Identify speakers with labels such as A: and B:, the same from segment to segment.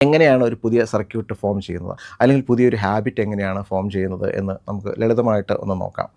A: എങ്ങനെയാണ് ഒരു പുതിയ സർക്യൂട്ട് ഫോം ചെയ്യുന്നത്? അല്ലെങ്കിൽ പുതിയൊരു ഹാബിറ്റ് എങ്ങനെയാണ് ഫോം ചെയ്യുന്നത് എന്ന് നമുക്ക് ലളിതമായിട്ട് ഒന്ന് നോക്കാം.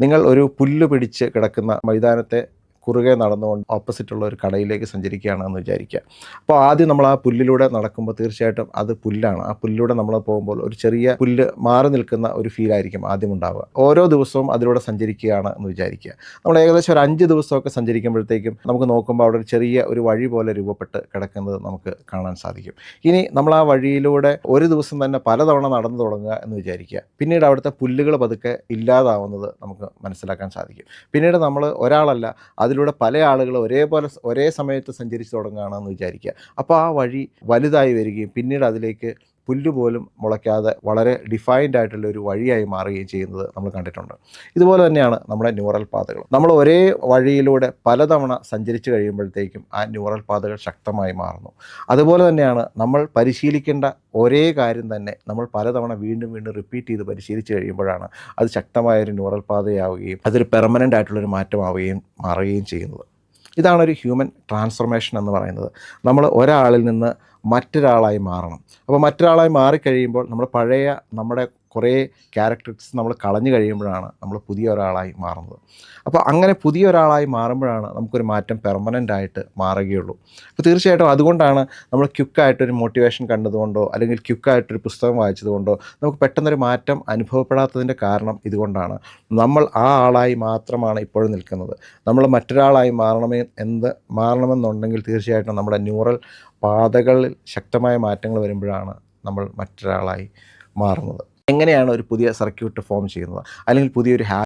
A: നിങ്ങൾ ഒരു പുല്ല് പിടിച്ച് കിടക്കുന്ന മൈതാനത്തെ കുറുകെ നടന്നുകൊണ്ട് ഓപ്പോസിറ്റുള്ള ഒരു കടയിലേക്ക് സഞ്ചരിക്കുകയാണെന്ന് വിചാരിക്കുക. അപ്പോൾ ആദ്യം നമ്മൾ ആ പുല്ലിലൂടെ നടക്കുമ്പോൾ തീർച്ചയായിട്ടും അത് പുല്ലാണ്. ആ പുല്ലിലൂടെ നമ്മൾ പോകുമ്പോൾ ഒരു ചെറിയ പുല്ല് മാറി നിൽക്കുന്ന ഒരു ഫീലായിരിക്കും ആദ്യം ഉണ്ടാവുക. ഓരോ ദിവസവും അതിലൂടെ സഞ്ചരിക്കുകയാണ് എന്ന് വിചാരിക്കുക. നമ്മൾ ഏകദേശം ഒരു അഞ്ച് ദിവസമൊക്കെ സഞ്ചരിക്കുമ്പോഴത്തേക്കും നമുക്ക് നോക്കുമ്പോൾ അവിടെ ഒരു ചെറിയ ഒരു വഴി പോലെ രൂപപ്പെട്ട് കിടക്കുന്നത് നമുക്ക് കാണാൻ സാധിക്കും. ഇനി നമ്മൾ ആ വഴിയിലൂടെ ഒരു ദിവസം തന്നെ പലതവണ നടന്നു തുടങ്ങുക എന്ന് വിചാരിക്കുക. പിന്നീട് അവിടുത്തെ പുല്ലുകൾ പതുക്കെ ഇല്ലാതാവുന്നത് നമുക്ക് മനസ്സിലാക്കാൻ സാധിക്കും. പിന്നീട് നമ്മൾ ഒരാളല്ല അതിലൂടെ പല ആളുകൾ ഒരേപോലെ ഒരേ സമയത്ത് സഞ്ചരിച്ച് തുടങ്ങുകയാണെന്ന് വിചാരിക്കുക. അപ്പോൾ ആ വഴി വലുതായി വരികയും പിന്നീട് അതിലേക്ക് പുല്ല് പോലും മുളയ്ക്കാതെ വളരെ ഡിഫൈൻഡ് ആയിട്ടുള്ള ഒരു വഴിയായി മാറുകയും ചെയ്യുന്നത് നമ്മൾ കണ്ടിട്ടുണ്ട്. ഇതുപോലെ തന്നെയാണ് നമ്മുടെ ന്യൂറൽ പാതകൾ നമ്മൾ ഒരേ വഴിയിലൂടെ പലതവണ സഞ്ചരിച്ചു കഴിയുമ്പോഴത്തേക്കും ആ ന്യൂറൽ പാതകൾ ശക്തമായി മാറുന്നു. അതുപോലെ തന്നെയാണ് നമ്മൾ പരിശീലിക്കേണ്ട ഒരേ കാര്യം തന്നെ നമ്മൾ പലതവണ വീണ്ടും വീണ്ടും റിപ്പീറ്റ് ചെയ്ത് പരിശീലിച്ച് കഴിയുമ്പോഴാണ് അത് ശക്തമായൊരു ന്യൂറൽ പാതയാവുകയും അതൊരു പെർമനന്റ് ആയിട്ടുള്ളൊരു മാറ്റമാവുകയും മാറുകയും ചെയ്യുന്നത്. ഇതാണ് ഒരു ഹ്യൂമൻ ട്രാൻസ്ഫോർമേഷൻ എന്ന് പറയുന്നത്. നമ്മൾ ഒരാളിൽ നിന്ന് മറ്റൊരാളായി മാറണം. അപ്പോൾ മറ്റൊരാളായി മാറിക്കഴിയുമ്പോൾ നമ്മുടെ പഴയ നമ്മുടെ കുറേ ക്യാരക്ടറിസ്റ്റിക്സ് നമ്മൾ കളഞ്ഞു കഴിയുമ്പോഴാണ് നമ്മൾ പുതിയ ഒരാളായി മാറുന്നത്. അപ്പോൾ അങ്ങനെ പുതിയ ഒരാളായി മാറുമ്പോഴാണ് നമുക്കൊരു മാറ്റം പെർമനന്റ് ആയിട്ട് മാറുകയുള്ളൂ. അപ്പോൾ തീർച്ചയായിട്ടും അതുകൊണ്ടാണ് നമ്മൾ ക്യുക്കായിട്ടൊരു മോട്ടിവേഷൻ കണ്ടതുകൊണ്ടോ അല്ലെങ്കിൽ ക്യുക്കായിട്ടൊരു പുസ്തകം വായിച്ചതുകൊണ്ടോ നമുക്ക് പെട്ടെന്നൊരു മാറ്റം അനുഭവപ്പെടാത്തതിന്റെ കാരണം ഇതുകൊണ്ടാണ്. നമ്മൾ ആ ആളായി മാത്രമാണ് ഇപ്പോഴും നിൽക്കുന്നത്. നമ്മൾ മറ്റൊരാളായി മാറണമേ എന്ത് മാറണമെന്നുണ്ടെങ്കിൽ തീർച്ചയായിട്ടും നമ്മുടെ ന്യൂറൽ പാതകളിൽ ശക്തമായ മാറ്റങ്ങൾ വരുമ്പോഴാണ് നമ്മൾ മറ്റൊരാളായി മാറുന്നത്. എങ്ങനെയാണ് ഒരു പുതിയ സർക്യൂട്ട് ഫോം ചെയ്യുന്നത്? അല്ലെങ്കിൽ പുതിയൊരു ഹാ